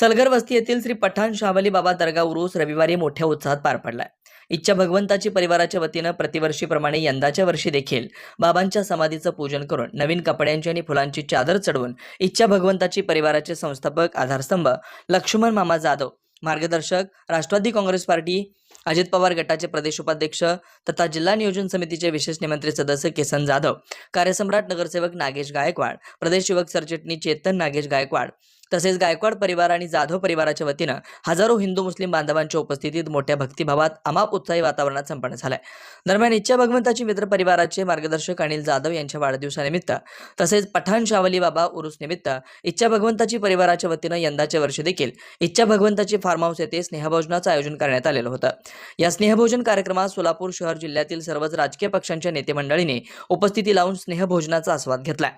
सलगर वस्ती येथील श्री पठाण शावली बाबा दर्गा उरूस रविवारी मोठ्या उत्साहात पार पडलाय. इच्छा भगवंताची परिवाराच्या वतीनं प्रतिवर्षीप्रमाणे यंदाच्या वर्षी देखील बाबांच्या समाधीचं पूजन करून नवीन कपड्यांची आणि फुलांची चादर चढवून इच्छा भगवंताची परिवाराचे संस्थापक आधारस्तंभ लक्ष्मण मामा जाधव मार्गदर्शक राष्ट्रवादी काँग्रेस पार्टी अजित पवार गटाचे प्रदेश उपाध्यक्ष तथा जिल्हा नियोजन समितीचे विशेष निमंत्रित सदस्य किसन जाधव कार्यसम्राट नगरसेवक नागेश गायकवाड प्रदेश युवक सरचिटणीस चेतन नागेश गायकवाड तसेच गायकवाड परिवार आणि जाधव परिवाराच्या वतीनं हजारो हिंदू मुस्लिम बांधवांच्या उपस्थितीत मोठ्या भक्तिभावात अमाप उत्साही वातावरणात संपन्न झालाय. दरम्यान इच्छा भगवंताची मित्र परिवाराचे मार्गदर्शक अनिल जाधव यांच्या वाढदिवसानिमित्त तसेच पठाण शावली बाबा उरुस निमित्त इच्छा भगवंताची परिवाराच्या वतीनं यंदाच्या वर्षी देखील इच्छा भगवंताची फार्म हाऊस येथे स्नेहभोजनाचं आयोजन करण्यात आलेलं होतं. या स्नेहभोजन कार्यक्रमात सोलापूर शहर जिल्ह्यातील सर्वच राजकीय पक्षांच्या नेते मंडळीने उपस्थिती लावून स्नेहभोजनाचा आस्वाद घेतलाय.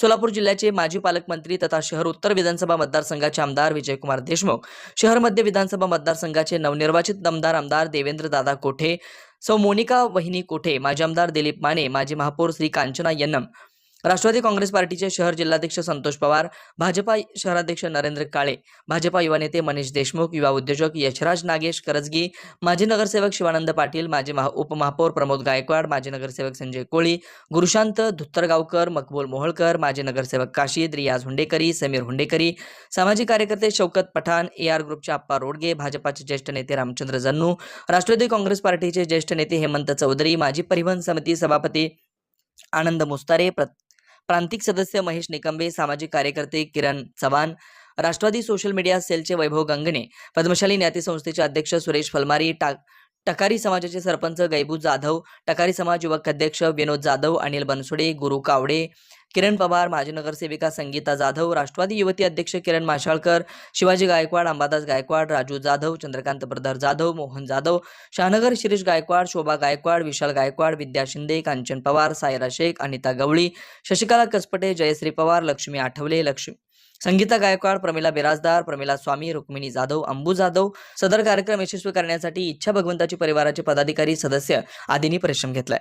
सोलापूर जिल्ह्याचे माजी पालकमंत्री तथा शहर उत्तर विधानसभा मतदारसंघाचे आमदार विजयकुमार देशमुख शहर मध्य विधानसभा मतदारसंघाचे नवनिर्वाचित दमदार आमदार देवेंद्र दादा कोठे सौ मोनिका वहिनी कोठे माजी आमदार दिलीप माने माजी महापौर श्री कांचना यन्नम राष्ट्रवादी काँग्रेस पार्टीचे शहर जिल्हाध्यक्ष संतोष पवार भाजपा शहराध्यक्ष नरेंद्र काळे भाजपा युवा नेते मनीष देशमुख युवा उद्योजक यशराज नागेश करजगी माजी नगरसेवक शिवानंद पाटील माजी महा उपमहापौर प्रमोद गायकवाड माजी नगरसेवक संजय कोळी गुरुशांत धुत्तरगावकर मकबूल मोहोळकर माजी नगरसेवक काशीद रियाज हुंडेकरी समीर हुंडेकरी सामाजिक कार्यकर्ते शौकत पठाण ए आर ग्रुपचे आप्पा रोडगे भाजपाचे ज्येष्ठ नेते रामचंद्र जन्नू राष्ट्रवादी काँग्रेस पार्टीचे ज्येष्ठ नेते हेमंत चौधरी माजी परिवहन समिती सभापती आनंद मुस्तारे प्र प्रांतिक सदस्य महेश निकंबे सामाजिक कार्यकर्ते किरण चव्हाण राष्ट्रवादी सोशल मीडिया सेलचे वैभव गंगणे पद्मशाली न्याती संस्थेचे अध्यक्ष सुरेश फलमारी टाक टकारी समाजाचे सरपंच गैबू जाधव टकारी समाज युवक अध्यक्ष विनोद जाधव अनिल बनसोडे गुरु कावडे किरण पवार माजी नगरसेविका संगीता जाधव राष्ट्रवादी युवती अध्यक्ष किरण माशाळकर शिवाजी गायकवाड अंबादास गायकवाड राजू जाधव चंद्रकांत प्रधार जाधव मोहन जाधव शहानगर शिरीष गायकवाड शोभा गायकवाड विशाल गायकवाड विद्या शिंदे कांचन पवार सायरा शेख अनिता गवळी शशिकला कसपटे जयश्री पवार लक्ष्मी आठवले लक्ष्मी संगीता गायकवाड प्रमिला बिराजदार प्रमिला स्वामी रुक्मिणी जाधव अंबू जाधव सदर कार्यक्रम यशस्वी करण्यासाठी इच्छा भगवंताची परिवाराचे पदाधिकारी सदस्य आदींनी परिश्रम घेतलाय.